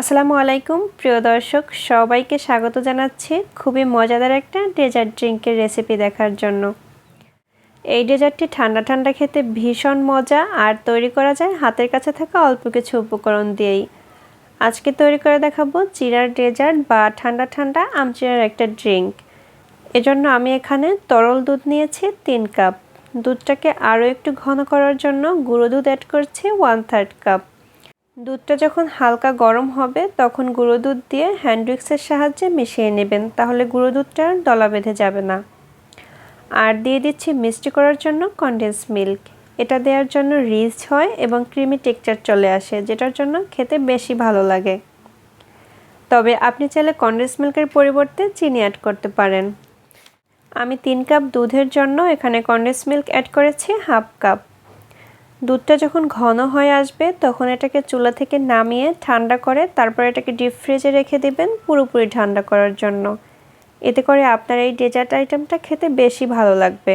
আসসালামু আলাইকুম, প্রিয় দর্শক, সবাইকে স্বাগত জানাচ্ছি খুবই মজাদার একটা ডেজার্ট ড্রিঙ্কের রেসিপি দেখার জন্য। এই ডেজার্টটি ঠান্ডা ঠান্ডা খেতে ভীষণ মজা আর তৈরি করা যায় হাতের কাছে থাকা অল্প কিছু উপকরণ দিয়েই। আজকে তৈরি করে দেখাবো চিরার ডেজার্ট বা ঠান্ডা ঠান্ডা আমচিরার একটা ড্রিঙ্ক। এজন্য আমি এখানে তরল দুধ নিয়েছি তিন কাপ। দুধটাকে আরও একটু ঘন করার জন্য গুঁড়ো দুধ অ্যাড করছি ওয়ান থার্ড কাপ দুধটা যখন হালকা গরম হবে, তখন গুঁড়ো দুধ দিয়ে হ্যান্ড সাহায্যে মিশিয়ে নেবেন, তাহলে গুঁড়ো দুধটা দলা বেঁধে যাবে না। আর দিয়ে দিচ্ছি মিষ্টি করার জন্য কনডেন্স মিল্ক এটা দেওয়ার জন্য রিচ হয় এবং ক্রিমি টেক্সচার চলে আসে, যেটার জন্য খেতে বেশি ভালো লাগে। তবে আপনি চাইলে কনডেন্স মিল্কের পরিবর্তে চিনি অ্যাড করতে পারেন। আমি তিন কাপ দুধের জন্য এখানে কনডেন্স মিল্ক অ্যাড করেছি হাফ কাপ দুধটা যখন ঘন হয়ে আসবে, তখন এটাকে চুলা থেকে নামিয়ে ঠান্ডা করে তারপর এটাকে ডিপ ফ্রিজে রেখে দেবেন পুরোপুরি ঠান্ডা করার জন্য। এতে করে আপনার এই ডেজার্ট আইটেমটা খেতে বেশি ভালো লাগবে।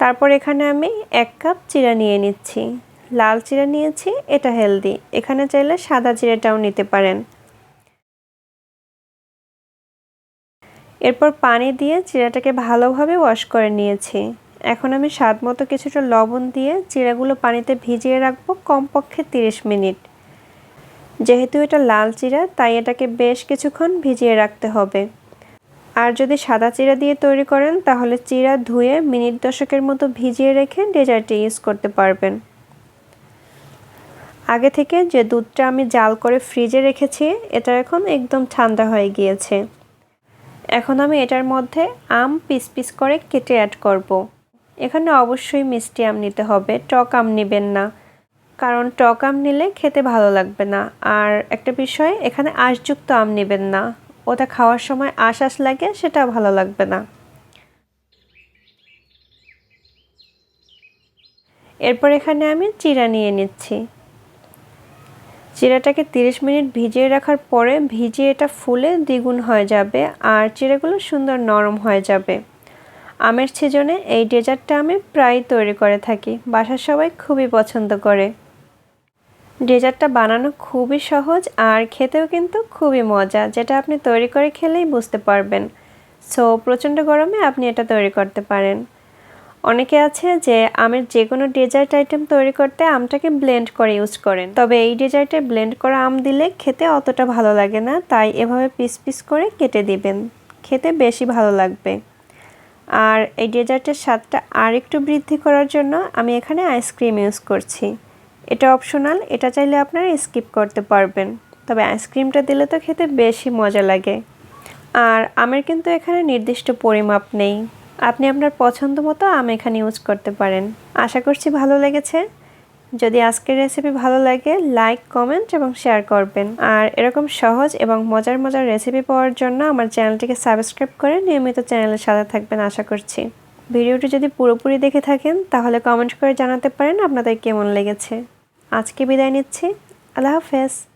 তারপর এখানে আমি এক কাপ চিরা নিয়ে নিচ্ছি। লাল চিরা নিয়েছি, এটা হেলদি এখানে চাইলে সাদা চিরাটাও নিতে পারেন। এরপর পানি দিয়ে চিরাটাকে ভালোভাবে ওয়াশ করে নিয়েছি। এখন আমি স্বাদ মতো কিছুটা লবণ দিয়ে চিড়াগুলো পানিতে ভিজিয়ে রাখব কমপক্ষে 30 মিনিট। যেহেতু এটা লাল চিরা, তাই এটাকে বেশ কিছুক্ষণ ভিজিয়ে রাখতে হবে। আর যদি সাদা চিরা দিয়ে তৈরি করেন, তাহলে চিরা ধুয়ে মিনিট দশকের মতো ভিজিয়ে রেখে ডেজার্টে ইউজ করতে পারবেন। আগে থেকে যে দুধটা আমি জাল করে ফ্রিজে রেখেছি, এটা এখন একদম ঠান্ডা হয়ে গিয়েছে। এখন আমি এটার মধ্যে আম পিস পিস করে কেটে অ্যাড করব। এখানে অবশ্যই মিষ্টি আম নিতে হবে, টক আম নেবেন না। কারণ টক আম নিলে খেতে ভালো লাগবে না। আর একটা বিষয়, এখানে আঁশযুক্ত আম নেবেন না। ওটা খাওয়ার সময় আশ আশ লাগে, সেটা ভালো লাগবে না। এরপর এখানে আমি চিরা নিয়ে নিচ্ছি। চিরাটাকে 30 মিনিট ভিজিয়ে রাখার পরে ভিজিয়ে এটা ফুলে দ্বিগুণ হয়ে যাবে, আর চিরাগুলো সুন্দর নরম হয়ে যাবে। আমের সিজনে এই ডেজার্টটা আমি প্রায় তৈরি করে থাকি। বাসার সবাই খুবই পছন্দ করে। ডেজার্টটা বানানো খুবই সহজ আর খেতেও কিন্তু খুবই মজা, যেটা আপনি তৈরি করে খেলেই বুঝতে পারবেন। সো, প্রচণ্ড গরমে আপনি এটা তৈরি করতে পারেন। অনেকে আছে যে আমের যে কোনো ডেজার্ট আইটেম তৈরি করতে আমটাকে ব্লেন্ড করে ইউজ করেন। তবে এই ডেজার্টে ব্লেন্ড করা আম দিলে খেতে অতটা ভালো লাগে না, তাই এভাবে পিস পিস করে কেটে দিবেন। খেতে বেশি ভালো লাগবে। আর এই ডেজার্টের স্বাদটা আর একটু বৃদ্ধি করার জন্য আমি এখানে আইসক্রিম ইউজ করছি। এটা অপশনাল, এটা চাইলে আপনারা স্কিপ করতে পারবেন। তবে আইসক্রিমটা দিলে তো খেতে বেশি মজা লাগে। আর আমের কিন্তু এখানে নির্দিষ্ট পরিমাপ নেই। আপনি আপনার পছন্দ মতো আম এখানে ইউজ করতে পারেন। আশা করছি ভালো লেগেছে। যদি আজকের রেসিপি ভালো লাগে লাইক কমেন্ট এবং শেয়ার করবেন। আর এরকম সহজ এবং মজার মজার রেসিপি পাওয়ার জন্য আমার চ্যানেলটিকে সাবস্ক্রাইব করে নিয়মিত চ্যানেলের সাথে থাকবেন আশা করছি। ভিডিওটি যদি পুরোপুরি দেখে থাকেন, তাহলে কমেন্ট করে জানাতে পারেন আপনাদের কেমন লেগেছে। আজকে বিদায় নিচ্ছি। আল্লাহ হাফেজ।